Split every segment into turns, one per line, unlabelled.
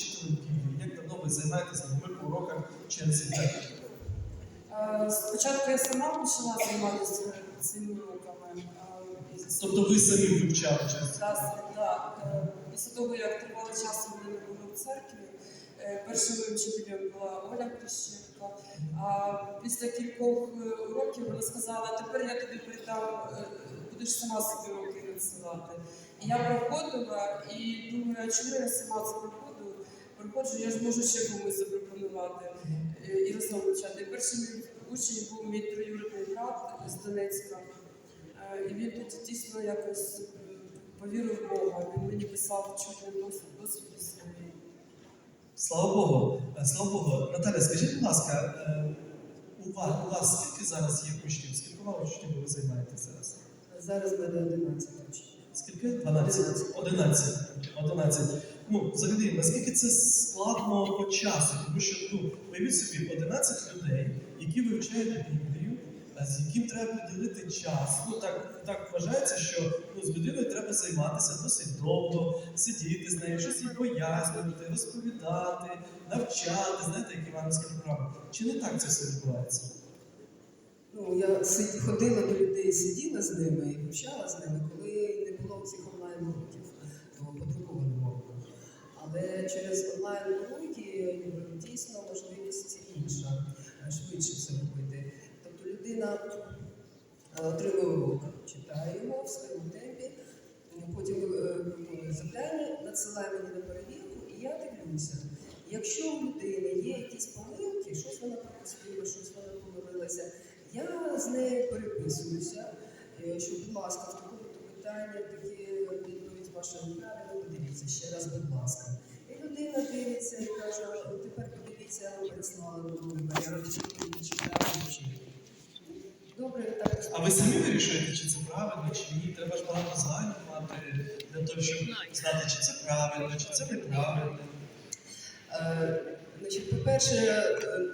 вчителем Києві? Як давно ви займаєтесь людьми по урокам через інтернет?
Спочатку я сама почала займатися цими уроками. е,
Тобто ви самі вивчали
Да, да. Е, Після того, як тривалий час у мене було в церкві, е, першим вчителем була Оля Крещенко. А після кількох е, уроків вона сказала, тепер я тобі передам, будеш сама собі уроки надсилати. І я проходила і думаю, а чому я сама це проходжу? Проходжу, я ж можу ще комусь запропонувати е, і перший мій учень був мій троюрідний брат з Донецька. Е, І він тоді дійсно якось повірив в Бога. Він мені писав чути досвід досвіду свої.
Слава Богу, Е, слава Богу. Наталя, скажіть, будь ласка, у вас, у вас скільки зараз є учнів? Скількома учнів ви займаєтеся зараз?
Зараз мене 11 учнів.
Скільки? 12. 11. 11. Ну, взагалі, наскільки це складно по часу? Тому що, ну, уявіть собі, 11 людей, які вивчають Біблію, з яким треба приділити час. Ну, так, так вважається, що ну, з людиною треба займатися досить довго, сидіти з нею, щось їй пояснювати, розповідати, навчати, знаєте, як івановська програма. Чи не так це все відбувається?
Ну, я ходила до людей, сиділа з ними і вивчала з ними, коли не було цих онлайн-уроків. Але через онлайн-уроки дійсно можливість інша, е, швидше це робити. Тобто людина е, отримує урок, читає його в своєму темпі, потім е, виконує завдання, надсилає мені на перевірку, і я дивлюся. Якщо у людини є якісь помилки, щось вона пропустила, щось вона помилилася, я з нею переписуюся, що, будь ласка, в такому питанні такі ваша неправильно, подивіться ще раз, будь ласка. І людина дивиться і каже, тепер подивіться, ви переслали новий варіант, чи ви чи ні». Добре, так.
А ви самі вирішуєте, чи це правильно, чи ні? Треба ж багато знань мати для того, щоб знати, чи це правильно, чи це неправильно.
Е, Значить, по-перше, е,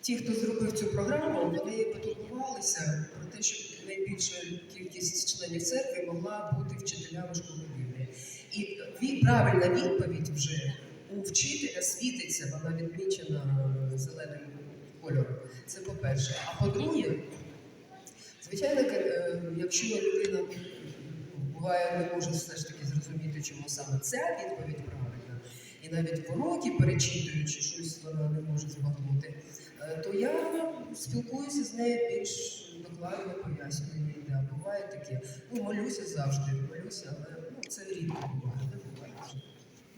ті, хто зробив цю програму, вони потурбувалися про те, щоб найбільша кількість членів церкви могла бути вчителями школи Біблії. І правильна відповідь вже у вчителя світиться, вона відмічена зеленим кольором. Це по-перше. А по-друге, звичайно, е, якщо людина буває не може все ж таки зрозуміти, чому саме ця відповідь правильна, і навіть в уроки перечитуючи щось вона не може збагнути, е, то я спілкуюся з нею більш пояснюю їй. Да, буває таке. Ну, молюся завжди, молюся, але ну, це рідко буває, не буває.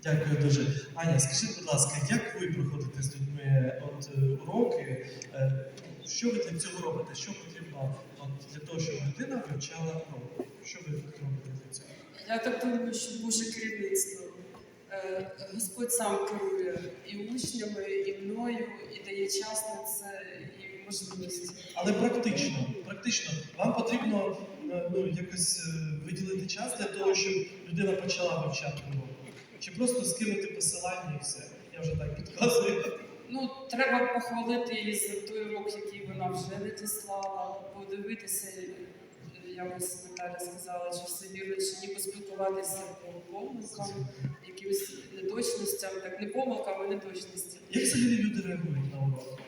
Дякую дуже. Аня, скажіть, будь ласка, як ви проходите з людьми от, уроки? Е, Що ви для цього робите? Що потрібно от, для того, щоб людина вивчала урок? Що ви робите для цього?
Я так думаю, що Боже керівництво. Е, Господь сам керує і учнями, і мною, і дає час на це, і.
Але практично, практично, вам потрібно е, ну, якось е, виділити час для того, щоб людина почала вивчати урок. Чи просто скинути посилання і все. Я вже так підказую.
Ну, треба похвалити її за той урок, який вона вже надіслала, подивитися, е, якось Наталя сказала, чи все вірно, чи ні, поспілкуватися по помилкам, якимось неточностям, так не помилкам, а неточностям.
Як взагалі люди реагують на урок?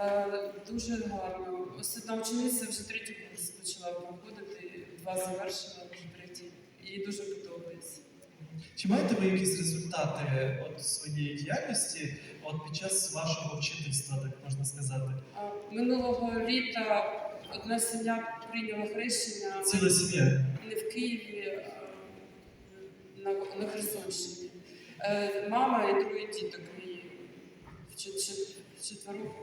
Е, Дуже гарно. Ось одна учениця вже третій курс почала проходити, два завершила, вже третій. Їй дуже подобається.
Чи маєте ви якісь результати от своєї діяльності от під час вашого вчительства, так можна сказати?
Минулого літа одна сім'я прийняла хрещення
Ціла сім'я.
не в Києві, а на, на Херсонщині. Е, Мама і троє діток її в чет- чет- четверо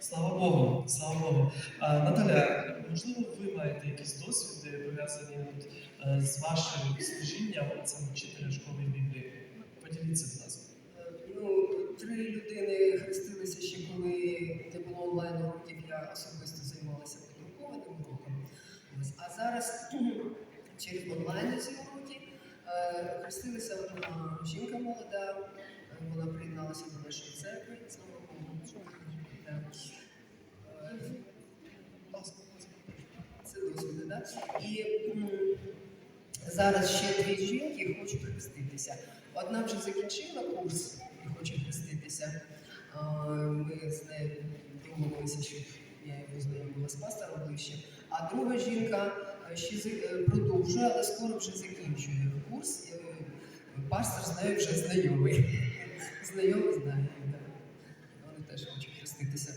Слава Богу, слава Богу. А, Наталя, можливо, ви маєте якісь досвіди пов'язані е, з вашим служінням саме вчителя школи Біблії? Поділіться, будь ласка.
Е, Ну, три людини хрестилися ще коли не було онлайн уроків, я особисто займалася подрукованим уроком. А зараз через онлайн ці уроки е, хрестилася жінка молода, вона приєдналася до нашої церкви, слава Богу. Це досвіди, так? І Зараз ще дві жінки хочуть хреститися. Одна вже закінчила курс і хоче хреститися. Ми з нею домовилися, щоб я її познайомила з пастором ближче. А друга жінка е, ще е, продовжує, але скоро вже закінчує курс. Е, Пастор з нею вже знайомий. Знайомий знає. Вони теж хочуть хреститися.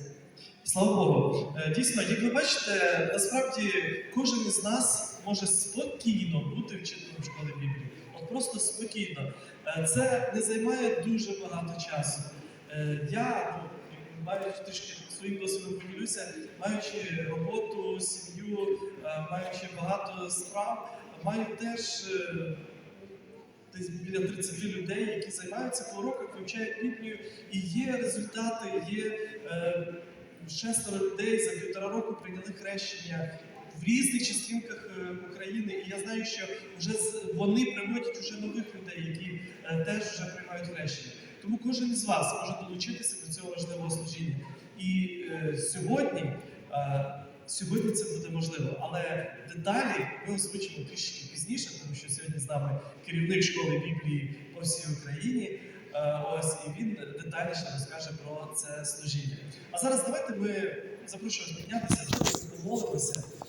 Слава Богу. Е, Дійсно, як ви бачите, насправді кожен із нас може спокійно бути вчителем школи Біблії. От просто спокійно. Е, Це не займає дуже багато часу. Е, Я, ну, маючи трішки своїм досвідом поділюся, маючи роботу, сім'ю, маючи багато справ, маю теж десь біля 30 людей, які займаються по уроках, вивчають Біблію, і є результати, є. е, шестеро людей за півтора року прийняли хрещення в різних частинках е, України. І я знаю, що вже вони приводять уже нових людей, які е, теж вже приймають хрещення. Тому кожен із вас може долучитися до цього важливого служіння. І е, сьогодні, е, сьогодні це буде можливо, але деталі ми озвучимо трішки пізніше, тому що сьогодні з нами керівник школи Біблії по всій Україні. Е, Ось і він детальніше розкаже про це служіння. А зараз давайте ми запрошуємо піднятися, помолимося